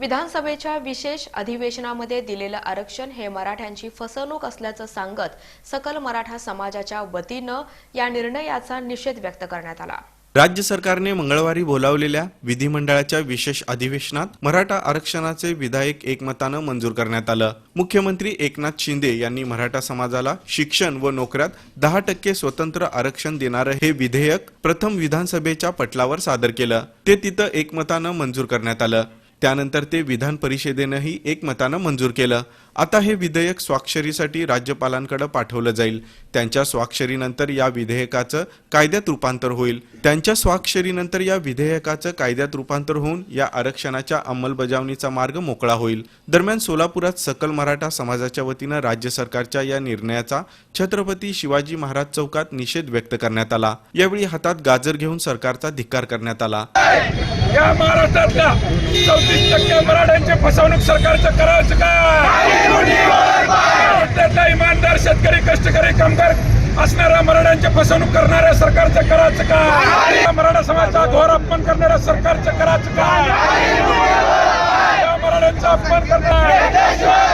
विधानसभेच्या विशेष अधिवेशनामध्ये दिलेलं आरक्षण हे मराठ्यांची फसवणूक असल्याचं सांगत सकल मराठा समाजाच्या वतीनं या निर्णयाचा निषेध व्यक्त करण्यात आला. राज्य सरकारने मंगळवारी बोलावलेल्या विधिमंडळाच्या विशेष अधिवेशनात मराठा आरक्षणाचे विधायक एकमतानं मंजूर करण्यात आलं. मुख्यमंत्री एकनाथ शिंदे यांनी मराठा समाजाला शिक्षण व नोकऱ्यात दहा टक्के स्वतंत्र आरक्षण देणारं हे विधेयक प्रथम विधानसभेच्या पटलावर सादर केलं. ते तिथं एकमतानं मंजूर करण्यात आलं. त्यानंतर ते विधान परिषदेनंही एकमतानं मंजूर केलं. आता हे विधेयक स्वाक्षरीसाठी राज्यपालांकडे पाठवलं जाईल. त्यांच्या स्वाक्षरीनंतर या विधेयकाचं कायद्यात रूपांतर होईल. त्यांच्या स्वाक्षरीनंतर या विधेयकाचं कायद्यात रूपांतर होऊन या आरक्षणाच्या अंमलबजावणीचा मार्ग मोकळा होईल. दरम्यान सोलापुरात सकल मराठा समाजाच्या वतीनं राज्य सरकारच्या या निर्णयाचा छत्रपती शिवाजी महाराज चौकात निषेध व्यक्त करण्यात आला. यावेळी हातात गाजर घेऊन सरकारचा धिक्कार करण्यात आला. या महाराष्ट्रातल्या चौतीस टक्के मराठ्यांची फसवणूक सरकारचं करायचं का? इमानदार शेतकरी कष्टकरी कामगार असणाऱ्या मराठ्यांची फसवणूक करणाऱ्या सरकारचं करायचं का? मराठा समाजाचा घोर अपमान करणाऱ्या सरकारचं करायचं का? या मराठ्यांचा अपमान करणार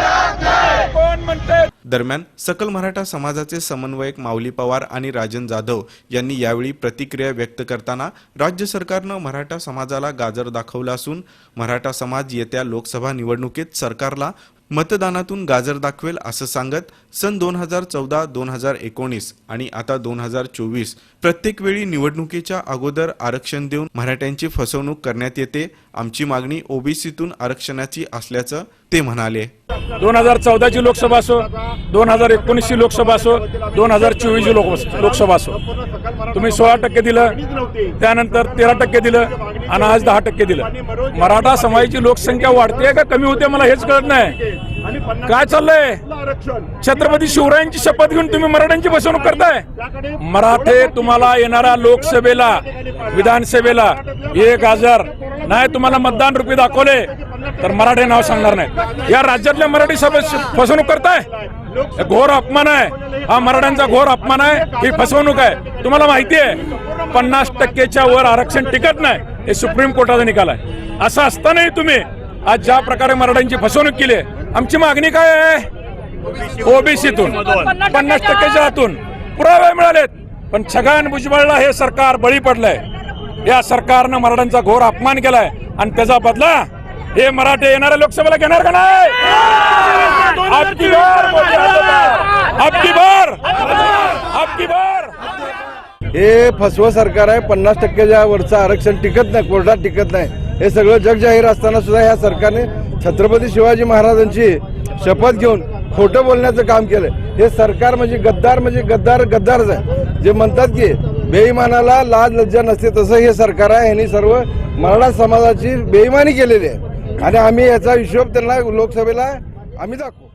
दरम्यान सकल मराठा समाजाचे समन्वयक माऊली पवार आणि राजन जाधव यांनी यावेळी प्रतिक्रिया व्यक्त करताना राज्य सरकारनं मराठा समाजाला गाजर दाखवला असून मराठा समाज येत्या लोकसभा निवडणुकीत सरकारला मतदानातून गाजर दाखवेल असं सांगत सन दोन हजार चौदा दोन हजार एकोणीस आणि आता दोन हजार चोवीस प्रत्येक वेळी निवडणुकीच्या अगोदर आरक्षण देऊन मराठ्यांची फसवणूक करण्यात येते आमची मागणी ओबीसीतून आरक्षणाची असल्याचं ते म्हणाले. दोन हजार चौदाची लोकसभा असो दोन हजार एकोणीसची लोकसभा असो दोन हजार चोवीसची लोक लोकसभा असो. तुम्ही सोळा टक्के दिलं त्यानंतर तेरा टक्के दिलं आणि आज दहा टक्के दिलं. मराठा समाजाची लोकसंख्या वाढते का कमी होते मला हेच कळत नाही. काय चाललंय? छत्रपती शिवरायांची शपथ घेऊन तुम्ही मराठ्यांची फसवणूक करताय? मराठे तुम्हाला येणाऱ्या लोकसभेला विधानसभेला एक हजार. नाही तुम्हाला मतदान रुपये दाखवले तर मराठे नाव सांगणार नाही या राज्यातल्या मराठी सभा फसवणूक करताय? हे घोर अपमान आहे. हा मराठ्यांचा घोर अपमान आहे. ही फसवणूक आहे. तुम्हाला माहिती आहे पन्नास टक्केच्या वर आरक्षण टिकत नाही. हे सुप्रीम कोर्टाचा निकाल आहे. असं असतानाही तुम्ही आज ज्या प्रकारे मराठ्यांची फसवणूक केली आहे आमची मागणी काय आहे? ओबीसीतून. पन्नास टक्क्याच्या आतून. पुरावे मिळालेत. पण छगन भुजबळला हे सरकार बळी पडलंय. या सरकारनं मराठ्यांचा घोर अपमान केलाय. आणि त्याचा बदला हे मराठे येणाऱ्या लोकसभेला घेणार का नाही? आपकी बार मोदी बार. बार. हे फसवं सरकार आहे. पन्नास टक्क्याच्या वरचं आरक्षण टिकत नाही कोर्टात टिकत नाही. हे सगळं जग जाहीर असताना सुद्धा ह्या सरकारने छत्रपती शिवाजी महाराजांची शपथ घेऊन खोटं बोलण्याचं काम केलं हे सरकार म्हणजे गद्दार म्हणजे गद्दार गद्दारच आहे. जे म्हणतात की बेईमानाला लाज लज्जा नसते तसं हे सरकार आहे. यांनी सर्व मराठा समाजाची बेईमानी केलेली आहे. आणि आम्ही याचा हिशोब त्यांना लोकसभेला आम्ही दाखवू.